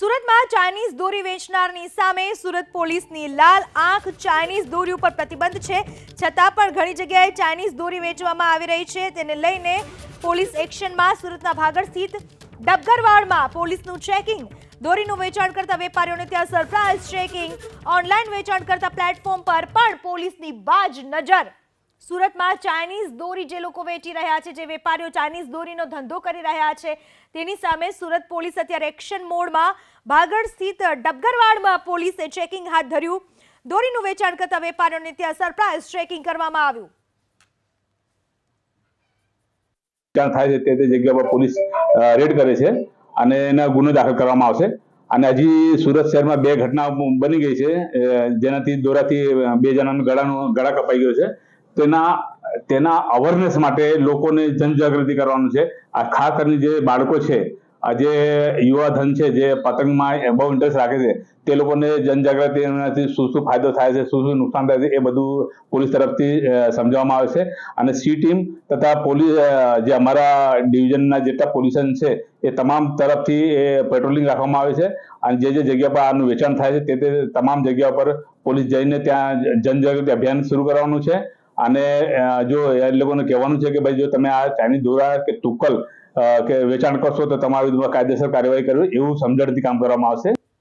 સુરતમાં ચાઇનીઝ દોરી વેચનારની સામે સુરત પોલીસની લાલ આંખ ચાઇનીઝ દોરી ઉપર પ્રતિબંધ છે. છતાં પણ ઘણી જગ્યાએ ચાઇનીઝ દોરી વેચવામાં આવી રહી છે. તેને લઈને પોલીસ એક્શનમાં સુરતના ભાગળ સ્થિત ડબગરવાડમાં પોલીસનું ચેકિંગ. દોરીનું વેચાણ કરતા વેપારીઓને ત્યાં સરપ્રાઇઝ ચેકિંગ. ઓનલાઈન વેચાણ કરતા પ્લેટફોર્મ પર પણ પોલીસની બાજ નજર. સુરતમાં ચાઇનીઝ દોરી જે લોકો વેચી રહ્યા છે, જે વેપારીઓ ચાઇનીઝ દોરીનો ધંધો કરી રહ્યા છે, તેની સામે સુરત પોલીસ અત્યારે એક્શન મોડમાં ભાગળ સ્થિત ડબગરવાડમાં પોલીસે ચેકિંગ હાથ ધર્યું. દોરીનું વેચાણ કરતા વેપારીઓને ત્યાં સરપ્રાઇઝ ચેકિંગ કરવામાં આવ્યું. ક્યાં થાય છે તે જગ્યા પર પોલીસ રેડ કરે છે અને એના ગુનો દાખલ કરવામાં આવશે. અને હજી સુરત શહેરમાં બે ઘટના બની ગઈ છે જેનાથી દોરાથી બે જણાનું ગળાનું, ગળા કપાઈ ગયો છે. તેના તેના અવેરનેસ માટે લોકોને જનજાગૃતિ કરવાનું છે. આ ખાસ કરીને જે બાળકો છે, આ જે યુવા ધન છે, જે પતંગમાં બહુ ઇન્ટરેસ્ટ રાખે છે, તે લોકોને જનજાગૃતિ એનાથી શું શું ફાયદો થાય છે, શું શું નુકસાન થાય છે, એ બધું પોલીસ તરફથી સમજાવવામાં આવે છે. અને સી ટીમ તથા પોલીસ જે અમારા ડિવિઝનના જેટલા પોલીસન છે, એ તમામ તરફથી એ પેટ્રોલિંગ રાખવામાં આવે છે. અને જે જે જગ્યા પર આનું વેચાણ થાય છે, તે તે તમામ જગ્યા પર પોલીસ જઈને ત્યાં જનજાગૃતિ અભિયાન શરૂ કરવાનું છે. અને જો એ લોકોને કહેવાનું છે કે ભાઈ જો તમે આ ચાઇનીઝ દોરા કે તુક્કલ કે વેચાણ કરશો તો તમારી કાયદેસર કાર્યવાહી કરવી એવું સમજણથી કામ કરવામાં આવશે.